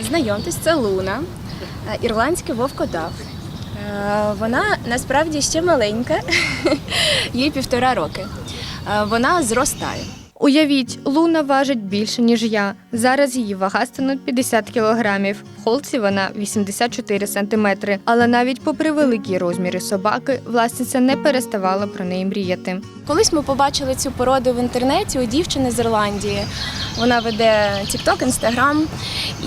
Знайомтесь, це Луна, е, ірландський вовкодав. Е, Вона насправді ще маленька, їй півтора роки. Е, Вона зростає. Уявіть, Луна важить більше, ніж я. Зараз її вага становить 50 кілограмів. В холці вона 84 сантиметри. Але навіть попри великі розміри собаки, власниця не переставала про неї мріяти. Колись ми побачили цю породу в інтернеті у дівчини з Ірландії. Вона веде TikTok, Instagram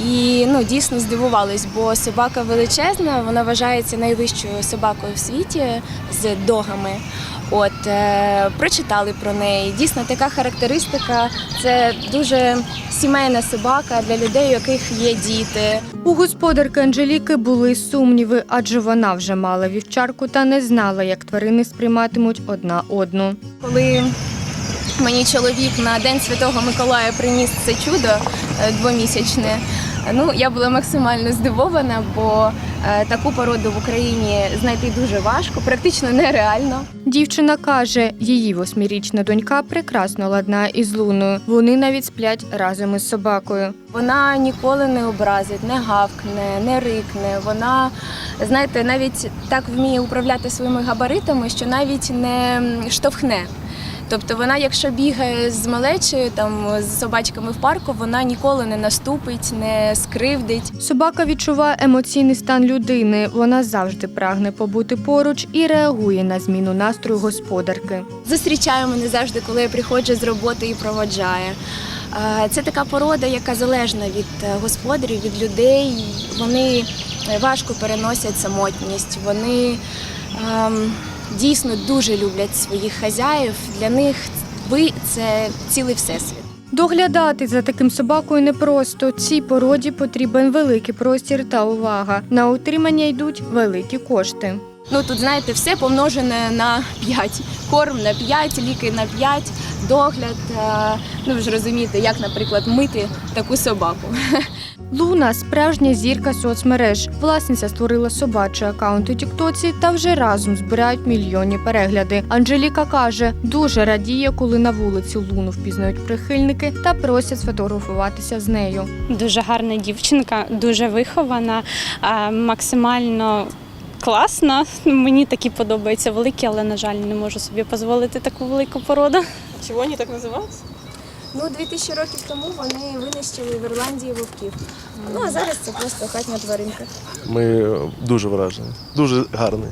і ну, дійсно здивувались, бо собака величезна, вона вважається найвищою собакою в світі з догами. От е, прочитали про неї. Дійсно, така характеристика це дуже сімейна собака для людей, у яких є діти. У господарки Анжеліки були сумніви, адже вона вже мала вівчарку та не знала, як тварини сприйматимуть одна одну. Коли мені чоловік на День Святого Миколая приніс це чудо е, двомісячне, ну я була максимально здивована, бо таку породу в Україні знайти дуже важко, практично нереально. Дівчина каже, її восьмирічна донька прекрасно ладна із луною. Вони навіть сплять разом із собакою. Вона ніколи не образить, не гавкне, не рикне. Вона, знаєте, навіть так вміє управляти своїми габаритами, що навіть не штовхне. Тобто вона, якщо бігає з малечею, там з собачками в парку, вона ніколи не наступить, не скривдить. Собака відчуває емоційний стан людини. Вона завжди прагне побути поруч і реагує на зміну настрою господарки. Зустрічає мене завжди, коли я приходжу з роботи і проводжає. Е, Це така порода, яка залежна від е, господарів, від людей. Вони е, важко переносять самотність. Вони ем, дійсно дуже люблять своїх хазяїв. Для них ви це цілий всесвіт. Доглядати за таким собакою непросто. Цій породі потрібен великий простір та увага. На утримання йдуть великі кошти. Ну тут знаєте, все помножене на 5. Корм на 5, ліки на 5, догляд. е, Ну ви ж розумієте, як, наприклад, мити таку собаку. Луна справжня зірка соцмереж. Власниця створила собачий аккаунт у Тіктоці та вже разом збирають мільйонні перегляди. Анжеліка каже, дуже радіє, коли на вулиці Луну впізнають прихильники та просять сфотографуватися з нею. Дуже гарна дівчинка, дуже вихована, максимально класна. Мені такі подобаються великі, але, на жаль, не можу собі дозволити таку велику породу. Чого вони так називаються? Ну, 2000 років тому вони винищили в Ірландії вовків. Ну а зараз це просто хатня тваринка. Ми дуже вражені, дуже гарний.